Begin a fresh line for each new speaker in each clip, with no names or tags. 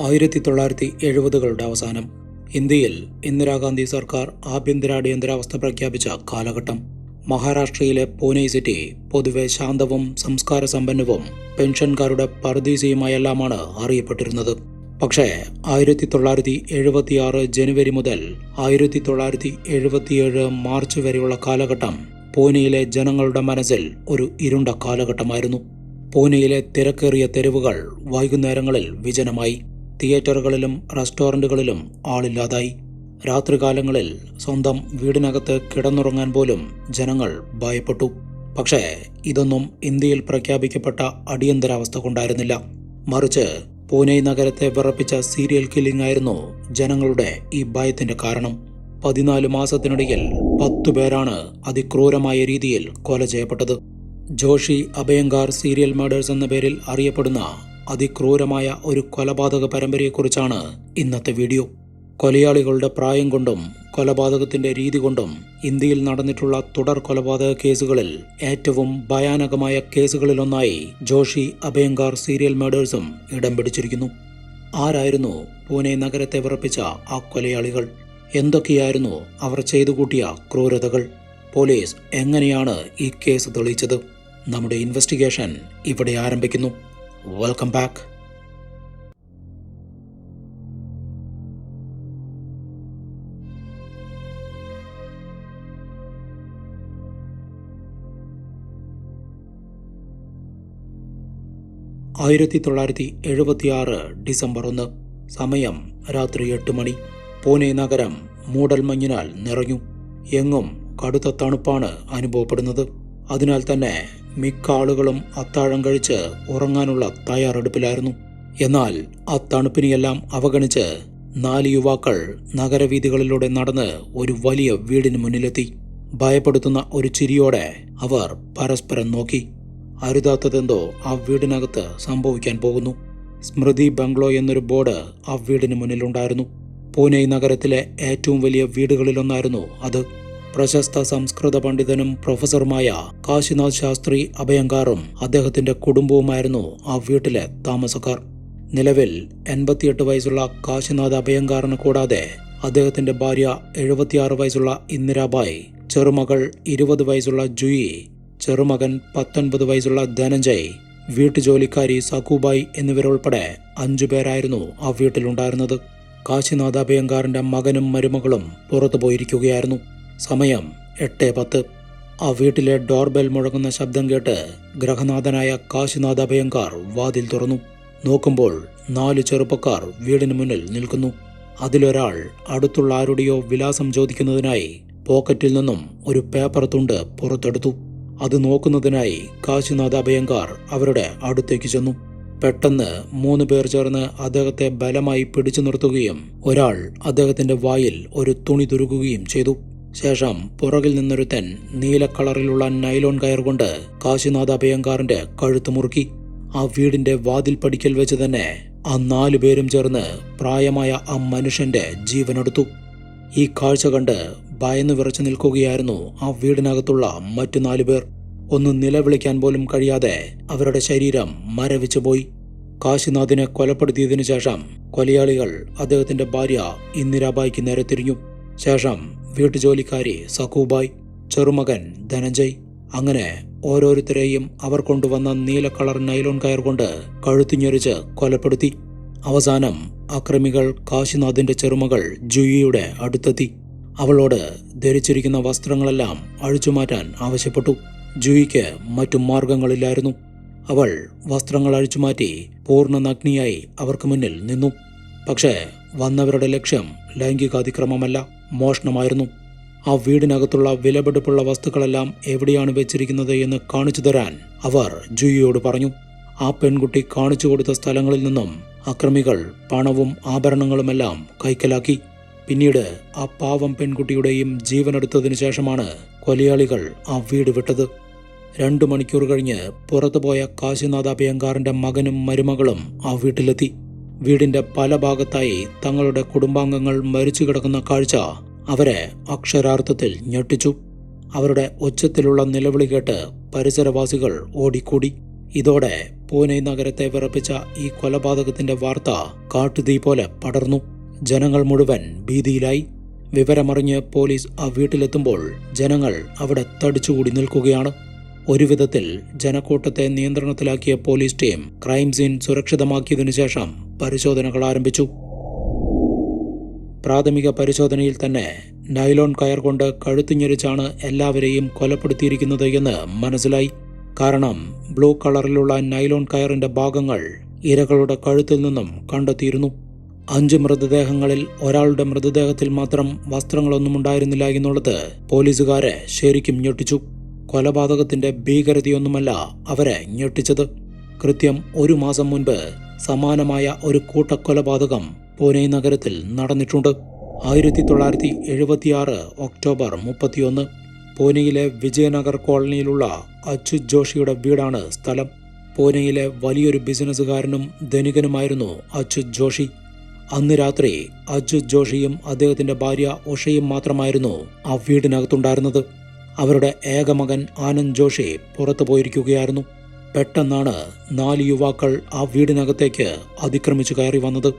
ആയിരത്തി തൊള്ളായിരത്തി എഴുപതുകളുടെ അവസാനം ഇന്ത്യയിൽ ഇന്ദിരാഗാന്ധി സർക്കാർ ആഭ്യന്തര അടിയന്തരാവസ്ഥ പ്രഖ്യാപിച്ച കാലഘട്ടം. മഹാരാഷ്ട്രയിലെ പൂനെ സിറ്റി പൊതുവെ ശാന്തവും സംസ്കാര സമ്പന്നവും പെൻഷൻകാരുടെ പറുദീസയുമായെല്ലാമാണ് അറിയപ്പെട്ടിരുന്നത്. പക്ഷേ ആയിരത്തി തൊള്ളായിരത്തി എഴുപത്തിയാറ് ജനുവരി മുതൽ ആയിരത്തി തൊള്ളായിരത്തി എഴുപത്തിയേഴ് മാർച്ച് വരെയുള്ള കാലഘട്ടം പൂനെയിലെ ജനങ്ങളുടെ മനസ്സിൽ ഒരു ഇരുണ്ട കാലഘട്ടമായിരുന്നു. പൂനെയിലെ തിരക്കേറിയ തെരുവുകൾ വൈകുന്നേരങ്ങളിൽ വിജനമായി. തിയേറ്ററുകളിലും റെസ്റ്റോറന്റുകളിലും ആളില്ലാതായി. രാത്രികാലങ്ങളിൽ സ്വന്തം വീടിനകത്ത് കിടന്നുറങ്ങാൻ പോലും ജനങ്ങൾ ഭയപ്പെട്ടു. പക്ഷേ ഇതൊന്നും ഇന്ത്യയിൽ പ്രഖ്യാപിക്കപ്പെട്ട അടിയന്തരാവസ്ഥ കൊണ്ടായിരുന്നില്ല. മറിച്ച് പൂനെ നഗരത്തെ വിറപ്പിച്ച സീരിയൽ കില്ലിംഗ് ആയിരുന്നു ജനങ്ങളുടെ ഈ ഭയത്തിന്റെ കാരണം. പതിനാല് മാസത്തിനിടയിൽ പത്തു പേരാണ് അതിക്രൂരമായ രീതിയിൽ കൊല ചെയ്യപ്പെട്ടത്. ജോഷി അഭയങ്കാർ സീരിയൽ മർഡേഴ്സ് എന്ന പേരിൽ അറിയപ്പെടുന്ന അതിക്രൂരമായ ഒരു കൊലപാതക പരമ്പരയെക്കുറിച്ചാണ് ഇന്നത്തെ വീഡിയോ. കൊലയാളികളുടെ പ്രായം കൊണ്ടും കൊലപാതകത്തിന്റെ രീതി കൊണ്ടും ഇന്ത്യയിൽ നടന്നിട്ടുള്ള തുടർ കൊലപാതക കേസുകളിൽ ഏറ്റവും ഭയാനകമായ കേസുകളിലൊന്നായി ജോഷി അഭയങ്കാർ സീരിയൽ മേഡേഴ്സും ഇടം പിടിച്ചിരിക്കുന്നു. ആരായിരുന്നു പൂനെ നഗരത്തെ വിറപ്പിച്ച ആ കൊലയാളികൾ? എന്തൊക്കെയായിരുന്നു അവർ ചെയ്തു കൂട്ടിയ ക്രൂരതകൾ? പോലീസ് എങ്ങനെയാണ് ഈ കേസ് തെളിയിച്ചത്? നമ്മുടെ ഇൻവെസ്റ്റിഗേഷൻ ഇവിടെ ആരംഭിക്കുന്നു. വെൽക്കം ബാക്ക് ആയിരത്തി തൊള്ളായിരത്തി എഴുപത്തിയാറ് ഡിസംബർ ഒന്ന് സമയം രാത്രി എട്ട് മണി. പൂനെ നഗരം മൂടൽമഞ്ഞിനാൽ നിറഞ്ഞു. എങ്ങും കടുത്ത തണുപ്പാണ് അനുഭവപ്പെടുന്നത്. അതിനാൽ തന്നെ മിക്ക ആളുകളും അത്താഴം കഴിച്ച് ഉറങ്ങാനുള്ള തയ്യാറെടുപ്പിലായിരുന്നു. എന്നാൽ ആ തണുപ്പിനെയെല്ലാം അവഗണിച്ച് നാല് യുവാക്കൾ നഗരവീഥികളിലൂടെ നടന്ന് ഒരു വലിയ വീടിന് മുന്നിലെത്തി. ഭയപ്പെടുത്തുന്ന ഒരു ചിരിയോടെ അവർ പരസ്പരം നോക്കി. അരുതാത്തതെന്തോ ആ വീടിനകത്ത് സംഭവിക്കാൻ പോകുന്നു. സ്മൃതി ബംഗ്ലോ എന്നൊരു ബോർഡ് ആ വീടിന് മുന്നിലുണ്ടായിരുന്നു. പൂനെ നഗരത്തിലെ ഏറ്റവും വലിയ വീടുകളിലൊന്നായിരുന്നു അത്. പ്രശസ്ത സംസ്കൃത പണ്ഡിതനും പ്രൊഫസറുമായ കാശിനാഥ് ശാസ്ത്രി അഭയങ്കാറും അദ്ദേഹത്തിന്റെ കുടുംബവുമായിരുന്നു ആ വീട്ടിലെ താമസക്കാർ. നിലവിൽ എൺപത്തിയെട്ട് വയസ്സുള്ള കാശിനാഥ് അഭയങ്കാറിന് കൂടാതെ അദ്ദേഹത്തിന്റെ ഭാര്യ എഴുപത്തിയാറ് വയസ്സുള്ള ഇന്ദിരാബായ് ചെറുമകൾ ഇരുപത് വയസ്സുള്ള ജുയി ചെറുമകൻ പത്തൊൻപത് വയസ്സുള്ള ധനഞ്ജയ് വീട്ടുജോലിക്കാരി സക്കുബായ് എന്നിവരുൾപ്പെടെ അഞ്ചു പേരായിരുന്നു ആ വീട്ടിലുണ്ടായിരുന്നത്. കാശിനാഥ അഭയങ്കാറിന്റെ മകനും മരുമകളും പുറത്തു പോയിരിക്കുകയായിരുന്നു സമയം എട്ട് പത്ത്. ആ വീട്ടിലെ ഡോർബെൽ മുഴങ്ങുന്ന ശബ്ദം കേട്ട് ഗ്രഹനാഥനായ കാശിനാഥ് അഭയങ്കാർ വാതിൽ തുറന്നു. നോക്കുമ്പോൾ നാല് ചെറുപ്പക്കാർ വീടിന് മുന്നിൽ നിൽക്കുന്നു. അതിലൊരാൾ അടുത്തുള്ള ആരുടെയോ വിലാസം ചോദിക്കുന്നതിനായി പോക്കറ്റിൽ നിന്നും ഒരു പേപ്പർ തുണ്ട് പുറത്തെടുത്തു. അത് നോക്കുന്നതിനായി കാശിനാഥ് അഭയങ്കാർ അവരുടെ അടുത്തേക്ക് ചെന്നു. പെട്ടെന്ന് മൂന്ന് പേർ ചേർന്ന് അദ്ദേഹത്തെ ബലമായി പിടിച്ചു നിർത്തുകയും ഒരാൾ അദ്ദേഹത്തിന്റെ വായിൽ ഒരു തുണി തുരുക്കുകയും ചെയ്തു. ശേഷം പുറകിൽ നിന്നൊരു തെൻ നീലക്കളറിലുള്ള നൈലോൺ കയർ കൊണ്ട് കാശിനാഥ അഭയങ്കാറിന്റെ കഴുത്ത് മുറുക്കി ആ വീടിന്റെ വാതിൽ പടിക്കൽ വെച്ച് തന്നെ ആ നാലു പേരും ചേർന്ന് പ്രായമായ ആ മനുഷ്യന്റെ ജീവനെടുത്തു. ഈ കാഴ്ച കണ്ട് ഭയന്ന് വിറച്ചു നിൽക്കുകയായിരുന്നു ആ വീടിനകത്തുള്ള മറ്റു നാലു പേർ. ഒന്ന് നിലവിളിക്കാൻ പോലും കഴിയാതെ അവരുടെ ശരീരം മരവിച്ചു പോയി. കാശിനാഥിനെ കൊലപ്പെടുത്തിയതിനു ശേഷം കൊലയാളികൾ അദ്ദേഹത്തിന്റെ ഭാര്യ ഇന്ദിരാബായിക്ക് നേരെ തിരിഞ്ഞു. ശേഷം വീട്ടുജോലിക്കാരി സഖൂബായ് ചെറുമകൻ ധനഞ്ജയ് അങ്ങനെ ഓരോരുത്തരെയും അവർ കൊണ്ടുവന്ന നീല കളർ നൈലോൺ കയർ കൊണ്ട് കഴുത്തിഞ്ഞൊരിച്ച് കൊലപ്പെടുത്തി. അവസാനം അക്രമികൾ കാശിനാഥിന്റെ ചെറുമകൾ ജുയിയുടെ അടുത്തെത്തി. അവളോട് ധരിച്ചിരിക്കുന്ന വസ്ത്രങ്ങളെല്ലാം അഴിച്ചുമാറ്റാൻ ആവശ്യപ്പെട്ടു. ജുയിക്ക് മറ്റു മാർഗങ്ങളില്ലായിരുന്നു. അവൾ വസ്ത്രങ്ങൾ അഴിച്ചുമാറ്റി പൂർണ നഗ്നിയായി അവർക്ക് മുന്നിൽ നിന്നു. പക്ഷേ വന്നവരുടെ ലക്ഷ്യം ലൈംഗികാതിക്രമമല്ല മോഷണമായിരുന്നു. ആ വീടിനകത്തുള്ള വിലപിടിപ്പുള്ള വസ്തുക്കളെല്ലാം എവിടെയാണ് വെച്ചിരിക്കുന്നത് എന്ന് കാണിച്ചു തരാൻ അവർ ജുയിയോട് പറഞ്ഞു. ആ പെൺകുട്ടി കാണിച്ചു കൊടുത്ത സ്ഥലങ്ങളിൽ നിന്നും അക്രമികൾ പണവും ആഭരണങ്ങളുമെല്ലാം കൈക്കലാക്കി. പിന്നീട് ആ പാവം പെൺകുട്ടിയുടെയും ജീവനെടുത്തതിനു ശേഷമാണ് കൊലയാളികൾ ആ വീട് വിട്ടത്. രണ്ടു മണിക്കൂർ കഴിഞ്ഞ് പുറത്തുപോയ കാശിനാഥ അഭയങ്കാറിന്റെ മകനും മരുമകളും ആ വീട്ടിലെത്തി. വീടിന്റെ പല ഭാഗത്തായി തങ്ങളുടെ കുടുംബാംഗങ്ങൾ മരിച്ചു കിടക്കുന്ന കാഴ്ച അവരെ അക്ഷരാർത്ഥത്തിൽ ഞെട്ടിച്ചു. അവരുടെ ഒച്ചത്തിലുള്ള നിലവിളി കേട്ട് പരിസരവാസികൾ ഓടിക്കൂടി. ഇതോടെ പൂനെ നഗരത്തെ വിറപ്പിച്ച ഈ കൊലപാതകത്തിന്റെ വാർത്ത കാട്ടുതീ പോലെ പടർന്നു. ജനങ്ങൾ മുഴുവൻ ഭീതിയിലായി. വിവരമറിഞ്ഞ് പോലീസ് ആ വീട്ടിലെത്തുമ്പോൾ ജനങ്ങൾ അവിടെ തടിച്ചുകൂടി നിൽക്കുകയാണ്. ഒരു വിധത്തിൽ ജനക്കൂട്ടത്തെ നിയന്ത്രണത്തിലാക്കിയ പോലീസ് ടീം ക്രൈം സീൻ സുരക്ഷിതമാക്കിയതിനു ശേഷം പരിശോധനകൾ ആരംഭിച്ചു. പ്രാഥമിക പരിശോധനയിൽ തന്നെ നൈലോൺ കയർ കൊണ്ട് കഴുത്തിഞ്ഞെരിച്ചാണ് എല്ലാവരെയും കൊലപ്പെടുത്തിയിരിക്കുന്നത് എന്ന് മനസ്സിലായി. കാരണം ബ്ലൂ കളറിലുള്ള നൈലോൺ കയറിന്റെ ഭാഗങ്ങൾ ഇരകളുടെ കഴുത്തിൽ നിന്നും കണ്ടെത്തിയിരുന്നു. അഞ്ച് മൃതദേഹങ്ങളിൽ ഒരാളുടെ മൃതദേഹത്തിൽ മാത്രം വസ്ത്രങ്ങളൊന്നും ഉണ്ടായിരുന്നില്ല എന്നുള്ളത് പോലീസുകാരെ ശരിക്കും ഞെട്ടിച്ചു. കൊലപാതകത്തിന്റെ ഭീകരതയൊന്നുമല്ല അവരെ ഞെട്ടിച്ചത്. കൃത്യം ഒരു മാസം മുൻപ് സമാനമായ ഒരു കൂട്ടക്കൊലപാതകം പൂനെ നഗരത്തിൽ നടന്നിട്ടുണ്ട്. ആയിരത്തി തൊള്ളായിരത്തി എഴുപത്തിയാറ് ഒക്ടോബർ മുപ്പത്തിയൊന്ന് പൂനെയിലെ വിജയനഗർ കോളനിയിലുള്ള അച്യുത് ജോഷിയുടെ വീടാണ് സ്ഥലം. പൂനെയിലെ വലിയൊരു ബിസിനസ്സുകാരനും ധനികനുമായിരുന്നു അച്യുത് ജോഷി. അന്ന് രാത്രി അച്യുത് ജോഷിയും അദ്ദേഹത്തിന്റെ ഭാര്യ ഉഷയും മാത്രമായിരുന്നു ആ വീടിനകത്തുണ്ടായിരുന്നത്. അവരുടെ ഏകമകൻ ആനന്ദ് ജോഷി പുറത്തു പോയിരിക്കുകയായിരുന്നു. പെട്ടെന്നാണ് നാല് യുവാക്കൾ ആ വീടിനകത്തേക്ക് അതിക്രമിച്ചു കയറി വന്നത്.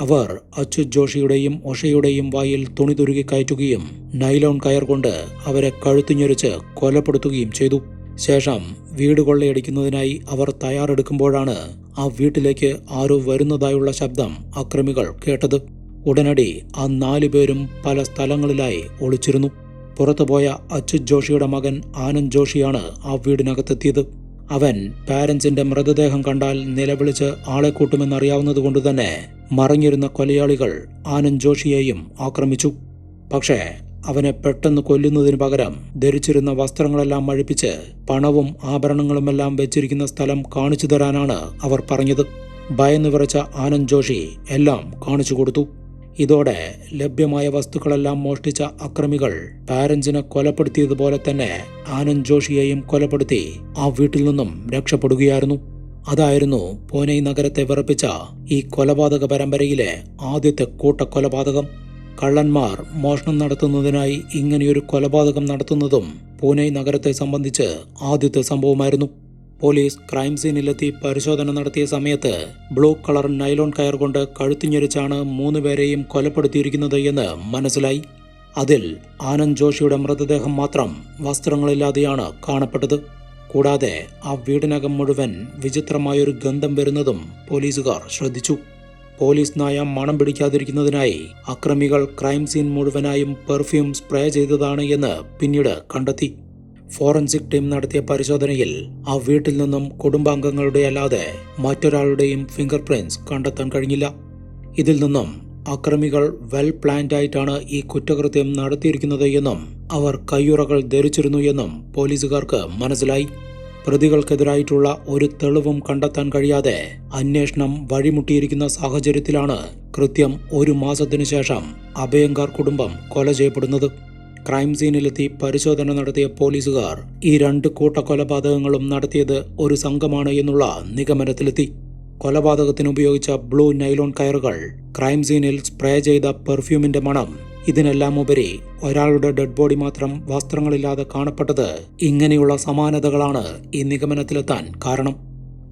അവർ അച്യുത് ജോഷിയുടെയും ഒഷയുടെയും വായിൽ തുണി തുരുകി കയറ്റുകയും നൈലോൺ കയർ കൊണ്ട് അവരെ കഴുത്തിഞ്ഞൊരിച്ച് കൊലപ്പെടുത്തുകയും ചെയ്തു. ശേഷം വീട് കൊള്ളയടിക്കുന്നതിനായി അവർ തയ്യാറെടുക്കുമ്പോഴാണ് ആ വീട്ടിലേക്ക് ആരോ വരുന്നതായുള്ള ശബ്ദം അക്രമികൾ കേട്ടത്. ഉടനടി ആ നാലു പേരും പല സ്ഥലങ്ങളിലായി ഒളിച്ചിരുന്നു. പുറത്തുപോയ അച്യുത് ജോഷിയുടെ മകൻ ആനന്ദ് ജോഷിയാണ് ആ വീടിനകത്തെത്തിയത്. അവൻ പാരൻസിന്റെ മൃതദേഹം കണ്ടാൽ നിലവിളിച്ച് ആളെ കൂട്ടുമെന്നറിയാവുന്നതുകൊണ്ട് തന്നെ മറഞ്ഞിരുന്ന കൊലയാളികൾ ആനന്ദ് ജോഷിയെയും ആക്രമിച്ചു. പക്ഷേ അവനെ പെട്ടെന്ന് കൊല്ലുന്നതിന് പകരം ധരിച്ചിരുന്ന വസ്ത്രങ്ങളെല്ലാം അഴിപ്പിച്ച് പണവും ആഭരണങ്ങളുമെല്ലാം വെച്ചിരിക്കുന്ന സ്ഥലം കാണിച്ചു തരാനാണ് അവർ പറഞ്ഞത്. ഭയന്നു വിറച്ച ആനന്ദ് ജോഷി എല്ലാം കാണിച്ചു കൊടുത്തു. ഇതോടെ ലഭ്യമായ വസ്തുക്കളെല്ലാം മോഷ്ടിച്ച അക്രമികൾ പാരൻസിനെ കൊലപ്പെടുത്തിയതുപോലെ തന്നെ ആനന്ദ് ജോഷിയെയും കൊലപ്പെടുത്തി ആ വീട്ടിൽ നിന്നും രക്ഷപ്പെടുകയായിരുന്നു. അതായിരുന്നു പൂനെ നഗരത്തെ വിറപ്പിച്ച ഈ കൊലപാതക പരമ്പരയിലെ ആദ്യത്തെ കൂട്ടക്കൊലപാതകം. കള്ളന്മാർ മോഷണം നടത്തുന്നതിനായി ഇങ്ങനെയൊരു കൊലപാതകം നടത്തുന്നതും പൂനെ നഗരത്തെ സംബന്ധിച്ച് ആദ്യത്തെ സംഭവമായിരുന്നു. പോലീസ് ക്രൈം സീനിലെത്തി പരിശോധന നടത്തിയ സമയത്ത് ബ്ലൂ കളർ നൈലോൺ കയർ കൊണ്ട് കഴുത്തിഞ്ഞരിച്ചാണ് മൂന്ന് പേരെയും കൊലപ്പെടുത്തിയിരിക്കുന്നത് എന്ന് മനസ്സിലായി. അതിൽ ആനന്ദ് ജോഷിയുടെ മൃതദേഹം മാത്രം വസ്ത്രങ്ങളില്ലാതെയാണ് കാണപ്പെട്ടത്. കൂടാതെ ആ വീടിനകം മുഴുവൻ വിചിത്രമായൊരു ഗന്ധം വരുന്നതും പോലീസുകാർ ശ്രദ്ധിച്ചു. പോലീസ് നായ മണം പിടിക്കാതിരിക്കുന്നതിനായി അക്രമികൾ ക്രൈം സീൻ മുഴുവനായും പെർഫ്യൂം സ്പ്രേ ചെയ്തതാണ് എന്ന് പിന്നീട് കണ്ടെത്തി. ഫോറൻസിക് ടീം നടത്തിയ പരിശോധനയിൽ ആ വീട്ടിൽ നിന്നും കുടുംബാംഗങ്ങളുടെ അല്ലാതെ മറ്റൊരാളുടെയും ഫിംഗർ പ്രിന്റ്സ് കണ്ടെത്താൻ കഴിഞ്ഞില്ല. ഇതിൽ നിന്നും അക്രമികൾ വെൽ പ്ലാൻഡ് ആയിട്ടാണ് ഈ കുറ്റകൃത്യം നടത്തിയിരിക്കുന്നത് എന്നും അവർ കയ്യുറകൾ ധരിച്ചിരുന്നു എന്നും പോലീസുകാർക്ക് മനസ്സിലായി. പ്രതികൾക്കെതിരായിട്ടുള്ള ഒരു തെളിവും കണ്ടെത്താൻ കഴിയാതെ അന്വേഷണം വഴിമുട്ടിയിരിക്കുന്ന സാഹചര്യത്തിലാണ് കൃത്യം ഒരു മാസത്തിനു ശേഷം അഭയങ്കാർ കുടുംബം കൊല ചെയ്യപ്പെടുന്നത്. ക്രൈം സീനിലെത്തി പരിശോധന നടത്തിയ പോലീസുകാർ ഈ രണ്ട് കൂട്ടക്കൊലപാതകങ്ങളും നടത്തിയത് ഒരു സംഘമാണ് എന്നുള്ള നിഗമനത്തിലെത്തി. കൊലപാതകത്തിന് ഉപയോഗിച്ച ബ്ലൂ നൈലോൺ കയറുകൾ ക്രൈം സീനിൽ സ്പ്രേ ചെയ്ത പെർഫ്യൂമിന്റെ മണം. ഇതിനെല്ലാം ഉപരി ഒരാളുടെ ഡെഡ് ബോഡി മാത്രം വസ്ത്രങ്ങളില്ലാതെ കാണപ്പെട്ടത് ഇങ്ങനെയുള്ള സമാനതകളാണ് ഈ നിഗമനത്തിലെത്താൻ കാരണം.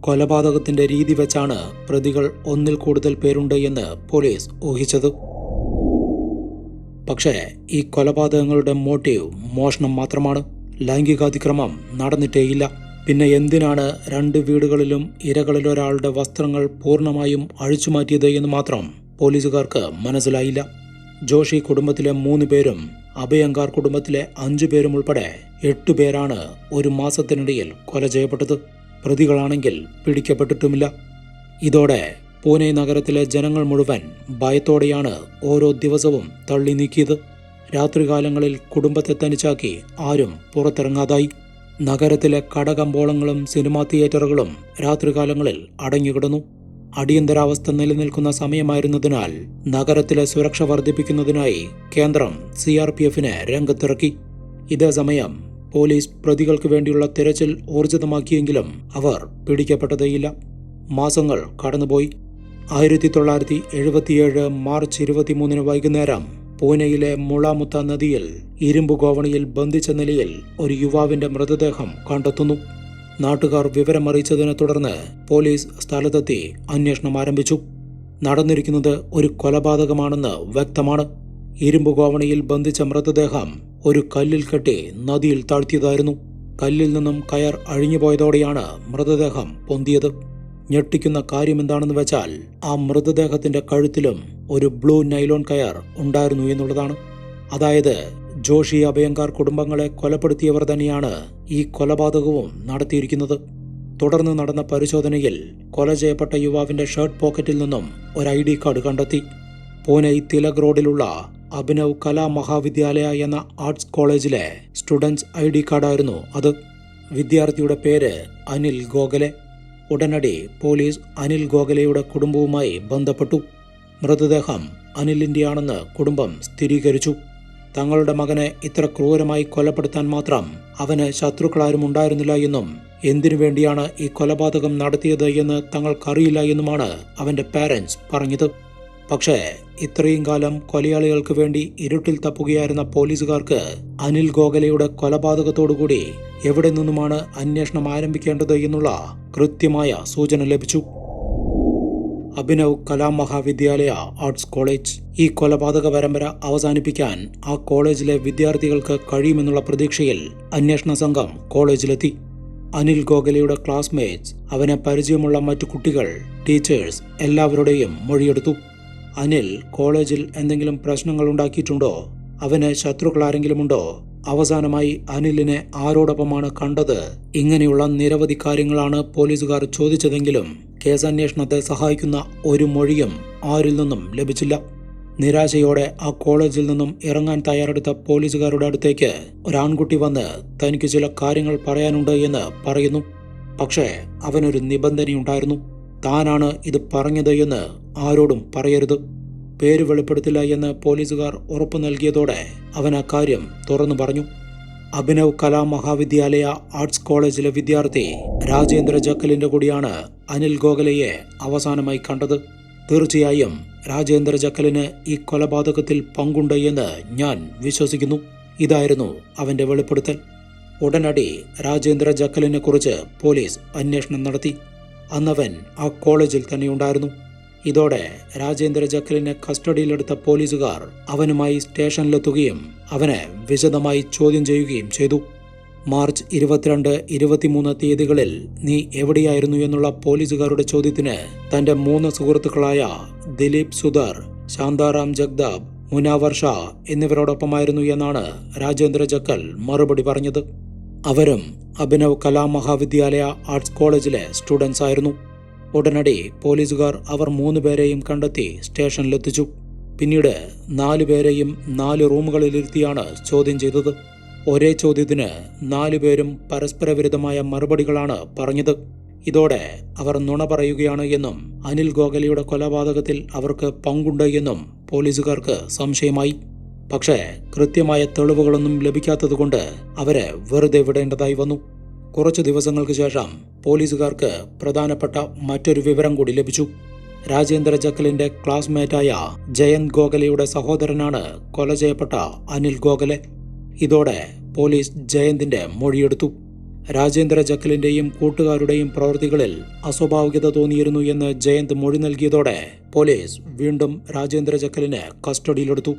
കൊലപാതകത്തിന്റെ രീതി വെച്ചാണ് പ്രതികൾ ഒന്നിൽ കൂടുതൽ പേരുണ്ട് എന്ന് പോലീസ് ഊഹിച്ചത്. പക്ഷേ ഈ കൊലപാതകങ്ങളുടെ മോട്ടീവ് മോഷണം മാത്രമാണ്. ലൈംഗികാതിക്രമം നടന്നിട്ടേയില്ല. പിന്നെ എന്തിനാണ് രണ്ട് വീടുകളിലും ഇരകളിലൊരാളുടെ വസ്ത്രങ്ങൾ പൂർണമായും അഴിച്ചുമാറ്റിയത് എന്ന് മാത്രം പോലീസുകാർക്ക് മനസ്സിലായില്ല. ജോഷി കുടുംബത്തിലെ മൂന്ന് പേരും അഭയങ്കാർ കുടുംബത്തിലെ അഞ്ചു പേരും ഉൾപ്പെടെ എട്ടു പേരാണ് ഒരു മാസത്തിനിടയിൽ കൊല ചെയ്യപ്പെട്ടത്. പ്രതികളാണെങ്കിൽ പിടിക്കപ്പെട്ടിട്ടുമില്ല. ഇതോടെ പൂനെ നഗരത്തിലെ ജനങ്ങൾ മുഴുവൻ ഭയത്തോടെയാണ് ഓരോ ദിവസവും തള്ളി നീക്കിയത്. രാത്രികാലങ്ങളിൽ കുടുംബത്തെ തനിച്ചാക്കി ആരും പുറത്തിറങ്ങാതായി. നഗരത്തിലെ കടകമ്പോളങ്ങളും സിനിമാ തിയേറ്ററുകളും രാത്രികാലങ്ങളിൽ അടങ്ങിക്കിടന്നു അടിയന്തരാവസ്ഥ നിലനിൽക്കുന്ന സമയമായിരുന്നതിനാൽ നഗരത്തിലെ സുരക്ഷ വർദ്ധിപ്പിക്കുന്നതിനായി കേന്ദ്രം സി ആർ പി എഫിനെ രംഗത്തിറക്കി. ഇതേസമയം പോലീസ് പ്രതികൾക്ക് വേണ്ടിയുള്ള തിരച്ചിൽ ഊർജിതമാക്കിയെങ്കിലും അവർ പിടിക്കപ്പെട്ടതേയില്ല. മാസങ്ങൾ കടന്നുപോയി. ആയിരത്തി തൊള്ളായിരത്തി എഴുപത്തിയേഴ് മാർച്ച് ഇരുപത്തിമൂന്നിന് വൈകുന്നേരം പൂനെയിലെ മുളാമുത്ത നദിയിൽ ഇരുമ്പ് ഗോവണിയിൽ ബന്ധിച്ച നിലയിൽ ഒരു യുവാവിന്റെ മൃതദേഹം കണ്ടെത്തുന്നു. നാട്ടുകാർ വിവരമറിയിച്ചതിനെ തുടർന്ന് പോലീസ് സ്ഥലത്തെത്തി അന്വേഷണം ആരംഭിച്ചു. നടന്നിരിക്കുന്നത് ഒരു കൊലപാതകമാണെന്ന് വ്യക്തമാണ്. ഇരുമ്പ് ഗോവണിയിൽ ബന്ധിച്ച മൃതദേഹം ഒരു കല്ലിൽ കെട്ടി നദിയിൽ താഴ്ത്തിയതായിരുന്നു. കല്ലിൽ നിന്നും കയർ അഴിഞ്ഞുപോയതോടെയാണ് മൃതദേഹം പൊന്തിയത്. ഞെട്ടിക്കുന്ന കാര്യമെന്താണെന്ന് വെച്ചാൽ ആ മൃതദേഹത്തിന്റെ കഴുത്തിലും ഒരു ബ്ലൂ നൈലോൺ കയർ ഉണ്ടായിരുന്നു എന്നുള്ളതാണ്. അതായത് ജോഷി അഭയങ്കാർ കുടുംബങ്ങളെ കൊലപ്പെടുത്തിയവർ തന്നെയാണ് ഈ കൊലപാതകവും നടത്തിയിരിക്കുന്നത്. തുടർന്ന് നടന്ന പരിശോധനയിൽ കൊല ചെയ്യപ്പെട്ട യുവാവിന്റെ ഷർട്ട് പോക്കറ്റിൽ നിന്നും ഒരു ഐ ഡി കാർഡ് കണ്ടെത്തി. പൂനെ തിലക് റോഡിലുള്ള അഭിനവ് കലാ മഹാവിദ്യാലയ എന്ന ആർട്സ് കോളേജിലെ സ്റ്റുഡൻസ് ഐ ഡി കാർഡായിരുന്നു അത്. വിദ്യാർത്ഥിയുടെ പേര് അനിൽ ഗോഖലെ. ഉടനടി പോലീസ് അനിൽ ഗോഖലെയുടെ കുടുംബവുമായി ബന്ധപ്പെട്ടു. മൃതദേഹം അനിലിന്റെയാണെന്ന് കുടുംബം സ്ഥിരീകരിച്ചു. തങ്ങളുടെ മകനെ ഇത്ര ക്രൂരമായി കൊലപ്പെടുത്താൻ മാത്രം അവന് ശത്രുക്കളാരും ഉണ്ടായിരുന്നില്ല എന്നും എന്തിനു വേണ്ടിയാണ് ഈ കൊലപാതകം നടത്തിയത് എന്ന് തങ്ങൾക്കറിയില്ല എന്നുമാണ് അവന്റെ പാരൻസ് പറഞ്ഞത്. പക്ഷേ ഇത്രയും കാലം കൊലയാളികൾക്ക് വേണ്ടി ഇരുട്ടിൽ തപ്പുകയായിരുന്ന പോലീസുകാർക്ക് അനിൽ ഗോഖലയുടെ കൊലപാതകത്തോടുകൂടി എവിടെ നിന്നുമാണ് അന്വേഷണം ആരംഭിക്കേണ്ടത് എന്നുള്ള കൃത്യമായ സൂചന ലഭിച്ചു. അഭിനവ് കലാം മഹാവിദ്യാലയ ആർട്സ് കോളേജ് ഈ കൊലപാതക പരമ്പര അവസാനിപ്പിക്കാൻ ആ കോളേജിലെ വിദ്യാർത്ഥികൾക്ക് കഴിയുമെന്നുള്ള പ്രതീക്ഷയിൽ അന്വേഷണ സംഘം കോളേജിലെത്തി. അനിൽ ഗോഖലയുടെ ക്ലാസ്മേറ്റ്സ് അവനെ പരിചയമുള്ള മറ്റു കുട്ടികൾ ടീച്ചേഴ്സ് എല്ലാവരുടെയും മൊഴിയെടുത്തു. അനിൽ കോളേജിൽ എന്തെങ്കിലും പ്രശ്നങ്ങൾ ഉണ്ടാക്കിയിട്ടുണ്ടോ? അവന് ശത്രുക്കൾ ആരെങ്കിലുമുണ്ടോ അവസാനമായി അനിലിനെ ആരോടൊപ്പമാണ് കണ്ടത്. ഇങ്ങനെയുള്ള നിരവധി കാര്യങ്ങളാണ് പോലീസുകാർ ചോദിച്ചതെങ്കിലും കേസന്വേഷണത്തെ സഹായിക്കുന്ന ഒരു മൊഴിയും ആരിൽ നിന്നും ലഭിച്ചില്ല. നിരാശയോടെ ആ കോളേജിൽ നിന്നും ഇറങ്ങാൻ തയ്യാറെടുത്ത പോലീസുകാരുടെ അടുത്തേക്ക് ഒരാൺകുട്ടി വന്ന് തനിക്ക് ചില കാര്യങ്ങൾ പറയാനുണ്ട് എന്ന് പറയുന്നു. പക്ഷേ അവനൊരു നിബന്ധനയുണ്ടായിരുന്നു. താനാണ് ഇത് പറഞ്ഞത് എന്ന് ആരോടും പറയരുത്. പേര് വെളിപ്പെടുത്തില്ല എന്ന് പോലീസുകാർ ഉറപ്പു നൽകിയതോടെ അവൻ ആ കാര്യം തുറന്നു പറഞ്ഞു. അഭിനവ് കലാ മഹാവിദ്യാലയ ആർട്സ് കോളേജിലെ വിദ്യാർത്ഥി രാജേന്ദ്ര ജക്കലിന്റെ കൂടിയാണ് അനിൽ ഗോഖലയെ അവസാനമായി കണ്ടത്. തീർച്ചയായും രാജേന്ദ്ര ജക്കലിന് ഈ കൊലപാതകത്തിൽ പങ്കുണ്ട് എന്ന് ഞാൻ വിശ്വസിക്കുന്നു. ഇതായിരുന്നു അവന്റെ വെളിപ്പെടുത്തൽ. ഉടനടി രാജേന്ദ്ര ജക്കലിനെ കുറിച്ച് പോലീസ് അന്വേഷണം നടത്തി. അന്നവൻ ആ കോളേജിൽ തന്നെ ഉണ്ടായിരുന്നു ഇതോടെ രാജേന്ദ്ര ജക്കലിനെ കസ്റ്റഡിയിലെടുത്ത പോലീസുകാർ അവനുമായി സ്റ്റേഷനിലെത്തുകയും അവനെ വിശദമായി ചോദ്യം ചെയ്യുകയും ചെയ്തു. മാർച്ച് ഇരുപത്തിരണ്ട് ഇരുപത്തിമൂന്ന് തീയതികളിൽ നീ എവിടെയായിരുന്നു എന്നുള്ള പോലീസുകാരുടെ ചോദ്യത്തിന് തന്റെ മൂന്ന് സുഹൃത്തുക്കളായ ദിലീപ് സുധർ ശാന്താറാം ജഗ്ദാബ് മുനാവർഷ എന്നിവരോടൊപ്പമായിരുന്നു എന്നാണ് രാജേന്ദ്ര ജക്കൽ മറുപടി പറഞ്ഞത്. അവരും അഭിനവ് കലാ മഹാവിദ്യാലയ ആർട്സ് കോളേജിലെ സ്റ്റുഡൻസ് ആയിരുന്നു. ഉടനടി പോലീസുകാർ അവർ മൂന്ന് പേരെയും കണ്ടെത്തി സ്റ്റേഷനിലെത്തിച്ചു. പിന്നീട് നാലു പേരെയും നാല് റൂമുകളിലിരുത്തിയാണ് ചോദ്യം ചെയ്തത്. ഒരേ ചോദ്യത്തിന് നാലു പേരും പരസ്പര വിരുദ്ധമായ മറുപടികളാണ് പറഞ്ഞത്. ഇതോടെ അവർ നുണ പറയുകയാണ് എന്നും അനിൽ ഗോഖലെയുടെ കൊലപാതകത്തിൽ അവർക്ക് പങ്കുണ്ട് എന്നും പോലീസുകാർക്ക് സംശയമായി. പക്ഷേ കൃത്യമായ തെളിവുകളൊന്നും ലഭിക്കാത്തതുകൊണ്ട് അവരെ വെറുതെ വിടേണ്ടതായി വന്നു. കുറച്ച് ദിവസങ്ങൾക്ക് ശേഷം പോലീസുകാർക്ക് പ്രധാനപ്പെട്ട മറ്റൊരു വിവരം കൂടി ലഭിച്ചു. രാജേന്ദ്ര ജക്കലിന്റെ ക്ലാസ്മേറ്റായ ജയന്ത് ഗോഖലെയുടെ സഹോദരനാണ് കൊല ചെയ്യപ്പെട്ട അനിൽ ഗോഖലെ. ഇതോടെ പോലീസ് ജയന്തിന്റെ മൊഴിയെടുത്തു. രാജേന്ദ്ര ജക്കലിന്റെയും കൂട്ടുകാരുടെയും പ്രവൃത്തികളിൽ അസ്വാഭാവികത തോന്നിയിരുന്നു എന്ന് ജയന്ത് മൊഴി നൽകിയതോടെ പോലീസ് വീണ്ടും രാജേന്ദ്ര ജക്കലിനെ കസ്റ്റഡിയിലെടുത്തു.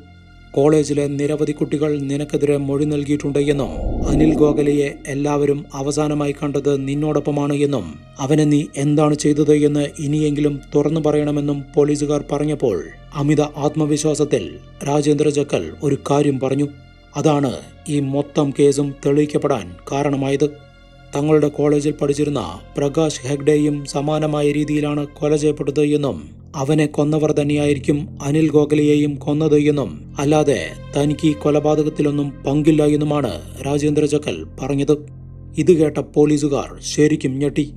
കോളേജിലെ നിരവധി കുട്ടികൾ നിനക്കെതിരെ മൊഴി നൽകിയിട്ടുണ്ട് എന്നും അനിൽ ഗോഖലെയെ എല്ലാവരും അവസാനമായി കണ്ടത് നിന്നോടൊപ്പമാണ് എന്നും അവനെ നീ എന്താണ് ചെയ്തത് എന്ന് ഇനിയെങ്കിലും തുറന്നു പറയണമെന്നും പോലീസുകാർ പറഞ്ഞപ്പോൾ അമിത ആത്മവിശ്വാസത്തിൽ രാജേന്ദ്ര ജക്കൽ ഒരു കാര്യം പറഞ്ഞു. അതാണ് ഈ മൊത്തം കേസും തെളിയിക്കപ്പെടാൻ കാരണമായത്. തങ്ങളുടെ കോളേജിൽ പഠിച്ചിരുന്ന പ്രകാശ് ഹെഗ്ഡേയും സമാനമായ രീതിയിലാണ് കൊല ചെയ്യപ്പെട്ടത് എന്നും അവനെ കൊന്നവർ തന്നെയായിരിക്കും അനിൽ ഗോഖലെയെയും കൊന്നത് എന്നും അല്ലാതെ തനിക്ക് ഈ കൊലപാതകത്തിലൊന്നും പങ്കില്ല എന്നുമാണ് രാജേന്ദ്ര ചക്കൽ പറഞ്ഞത്. ഇത് കേട്ട പോലീസുകാർ ശരിക്കും ഞെട്ടി.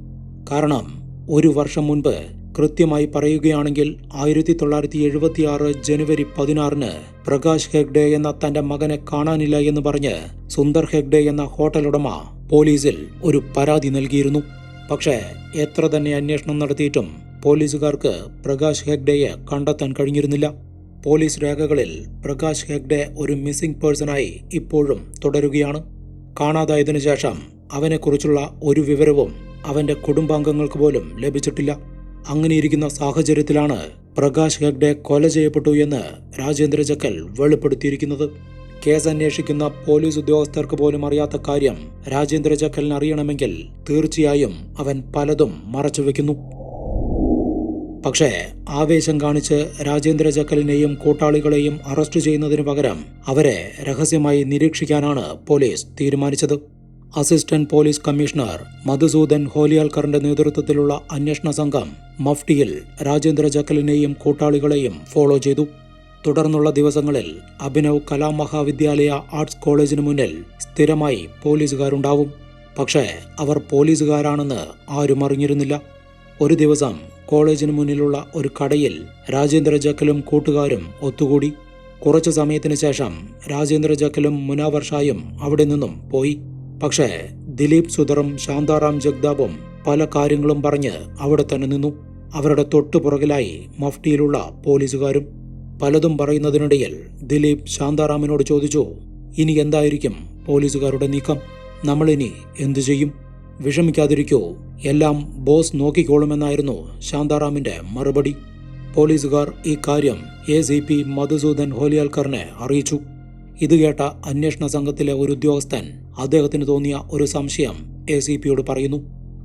കാരണം ഒരു വർഷം മുൻപ് കൃത്യമായി പറയുകയാണെങ്കിൽ ആയിരത്തി തൊള്ളായിരത്തി എഴുപത്തി ആറ് ജനുവരി പതിനാറിന് പ്രകാശ് ഹെഗ്ഡെ എന്ന തന്റെ മകനെ കാണാനില്ല എന്ന് പറഞ്ഞ് സുന്ദർ ഹെഗ്ഡെ എന്ന ഹോട്ടൽ ഉടമ പോലീസിൽ ഒരു പരാതി നൽകിയിരുന്നു. പക്ഷേ എത്ര തന്നെ അന്വേഷണം നടത്തിയിട്ടും പോലീസുകാർക്ക് പ്രകാശ് ഹെഗ്ഡെയെ കണ്ടെത്താൻ കഴിഞ്ഞിരുന്നില്ല. പോലീസ് രേഖകളിൽ പ്രകാശ് ഹെഗ്ഡെ ഒരു മിസ്സിംഗ് പേഴ്സണായി ഇപ്പോഴും തുടരുകയാണ്. കാണാതായതിനു ശേഷം അവനെക്കുറിച്ചുള്ള ഒരു വിവരവും അവന്റെ കുടുംബാംഗങ്ങൾക്ക് പോലും ലഭിച്ചിട്ടില്ല. അങ്ങനെയിരിക്കുന്ന സാഹചര്യത്തിലാണ് പ്രകാശ് ഹെഗ്ഡെ കൊല ചെയ്യപ്പെട്ടു എന്ന് രാജേന്ദ്ര ജക്കൽ വെളിപ്പെടുത്തിയിരിക്കുന്നത്. കേസ് അന്വേഷിക്കുന്ന പോലീസ് ഉദ്യോഗസ്ഥർക്ക് പോലും അറിയാത്ത കാര്യം രാജേന്ദ്ര ജക്കലിന് അറിയണമെങ്കിൽ തീർച്ചയായും അവൻ പലതും മറച്ചുവെക്കുന്നു. പക്ഷേ ആവേശം കാണിച്ച് രാജേന്ദ്ര ജക്കലിനെയും കൂട്ടാളികളെയും അറസ്റ്റ് ചെയ്യുന്നതിനു പകരം അവരെ രഹസ്യമായി നിരീക്ഷിക്കാനാണ് പോലീസ് തീരുമാനിച്ചത്. അസിസ്റ്റന്റ് പോലീസ് കമ്മീഷണർ മധുസൂദൻ ഹോലിയാൽക്കറിന്റെ നേതൃത്വത്തിലുള്ള അന്വേഷണ സംഘം മഫ്റ്റിയിൽ രാജേന്ദ്ര ജക്കലിനെയും കൂട്ടാളികളെയും ഫോളോ ചെയ്തു. തുടർന്നുള്ള ദിവസങ്ങളിൽ അഭിനവ് കലാ മഹാവിദ്യാലയ ആർട്സ് കോളേജിന് മുന്നിൽ സ്ഥിരമായി പോലീസുകാരുണ്ടാവും. പക്ഷേ അവർ പോലീസുകാരാണെന്ന് ആരും അറിഞ്ഞിരുന്നില്ല. ഒരു ദിവസം കോളേജിന് മുന്നിലുള്ള ഒരു കടയിൽ രാജേന്ദ്ര ജക്കലും കൂട്ടുകാരും ഒത്തുകൂടി. കുറച്ചു സമയത്തിന് ശേഷം രാജേന്ദ്ര ജക്കലും മുനാവർഷായും അവിടെ നിന്നും പോയി. പക്ഷേ ദിലീപ് സുധറും ശാന്താറാം ജഗ്ദാബും പല കാര്യങ്ങളും പറഞ്ഞ് അവിടെ തന്നെ നിന്നു. അവരുടെ തൊട്ടു പുറകിലായി മഫ്റ്റിയിലുള്ള പോലീസുകാരും പലതും പറയുന്നതിനിടയിൽ ദിലീപ് ശാന്താറാമിനോട് ചോദിച്ചു ഇനി എന്തായിരിക്കും പോലീസുകാരുടെ നീക്കം? നമ്മളിനി എന്തു ചെയ്യും? വിഷമിക്കാതിരിക്കോ. എല്ലാം ബോസ് നോക്കിക്കോളുമെന്നായിരുന്നു ശാന്താറാമിന്റെ മറുപടി. പോലീസുകാർ ഈ കാര്യം എ സി പി മധുസൂദൻ ഹോലിയാൽക്കറിനെ അറിയിച്ചു. ഇത് കേട്ട അന്വേഷണ സംഘത്തിലെ ഒരു ഉദ്യോഗസ്ഥൻ അദ്ദേഹത്തിന് തോന്നിയ ഒരു സംശയം എ സി പിയോട് പറയുന്നു.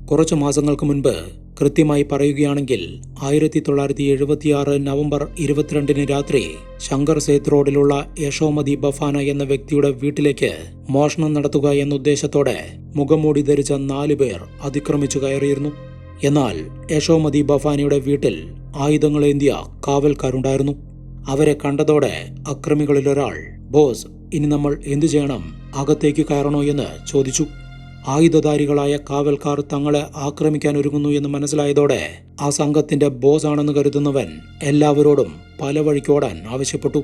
കുറച്ചു മാസങ്ങൾക്ക് മുൻപ് കൃത്യമായി പറയുകയാണെങ്കിൽ ആയിരത്തി തൊള്ളായിരത്തി എഴുപത്തിയാറ് നവംബർ ഇരുപത്തിരണ്ടിന് രാത്രി ശങ്കർ സേത്ത് റോഡിലുള്ള യശോമതി ബഫാന എന്ന വ്യക്തിയുടെ വീട്ടിലേക്ക് മോഷണം നടത്തുക എന്ന ഉദ്ദേശത്തോടെ മുഖംമൂടി ധരിച്ച നാലു പേർ അതിക്രമിച്ചു കയറിയിരുന്നു. എന്നാൽ യശോമതി ബഫാനയുടെ വീട്ടിൽ ആയുധങ്ങളേന്തിയ കാവൽക്കാരുണ്ടായിരുന്നു. അവരെ കണ്ടതോടെ അക്രമികളിലൊരാൾ ബോസ് ഇനി നമ്മൾ എന്തു ചെയ്യണം അകത്തേക്ക് കയറണോ? എന്ന് ചോദിച്ചു. ആയുധധാരികളായ കാവൽക്കാർ തങ്ങളെ ആക്രമിക്കാൻ ഒരുങ്ങുന്നു എന്ന് മനസ്സിലായതോടെ ആ സംഘത്തിന്റെ ബോസ് ആണെന്ന് കരുതുന്നവൻ എല്ലാവരോടും പല വഴിക്കോടാൻ ആവശ്യപ്പെട്ടു.